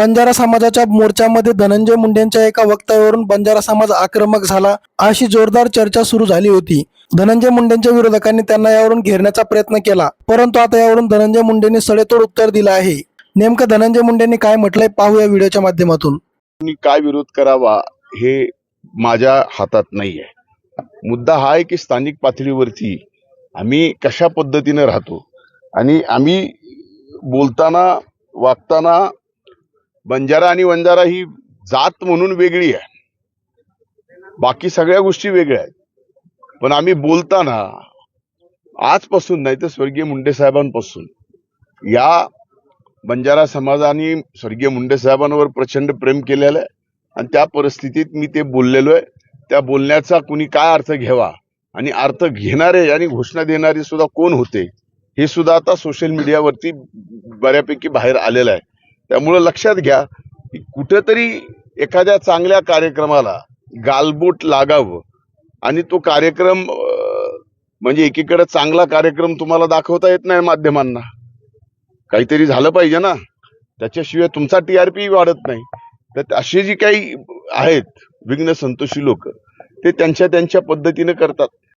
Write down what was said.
बंजारा समाजाच्या मोर्चामध्ये धनंजय मुंडेंच्या एका वक्तव्यावरून बंजारा समाज आक्रमक झाला अशी जोरदार चर्चा सुरू झाली होती. धनंजय मुंडेंच्या विरोधकांनी त्यांना यावरून घेरण्याचा प्रयत्न केला परंतु आता यावरून धनंजय मुंडेंनी सडेतोड उत्तर दिलं आहे. नेमकं धनंजय मुंडेंनी काय म्हटलंय पाहूया व्हिडिओच्या माध्यमातून. मी काय विरोध करावा हे माझ्या हातात नाही आहे मुद्दा हा आहे की स्थानिक पातळीवरती आम्ही कशा पद्धतीने राहतो? आणि आम्ही बोलताना वागताना बंजारा आणि वंजारा ही जात म्हणून वेगळी आहे. बाकी सगळ्या गोष्टी वेगळ्या आहेत. पण आम्ही बोलताना आजपासून नाही तर स्वर्गीय मुंडे साहेबांपासून या बंजारा समाजाने स्वर्गीय मुंडे साहेबांवर प्रचंड प्रेम केलेलं आहे आणि त्या परिस्थितीत मी ते बोललेलो आहे. त्या बोलण्याचा कुणी काय अर्थ घ्यावा आणि अर्थ घेणारे आणि घोषणा देणारे सुद्धा कोण होते हे सुद्धा आता सोशल मीडियावरती बऱ्यापैकी बाहेर आलेलं आहे. त्यामुळं लक्षात घ्या की कुठंतरी एखाद्या चांगल्या कार्यक्रमाला गालबोट लागावं आणि तो कार्यक्रम म्हणजे एकीकडे चांगला कार्यक्रम तुम्हाला दाखवता येत नाही माध्यमांना. काहीतरी झालं पाहिजे ना. त्याच्याशिवाय तुमचा टी आर पी वाढत नाही. तर असे जी काही आहेत विघ्न संतोषी लोक ते त्यांच्या त्यांच्या पद्धतीने करतात.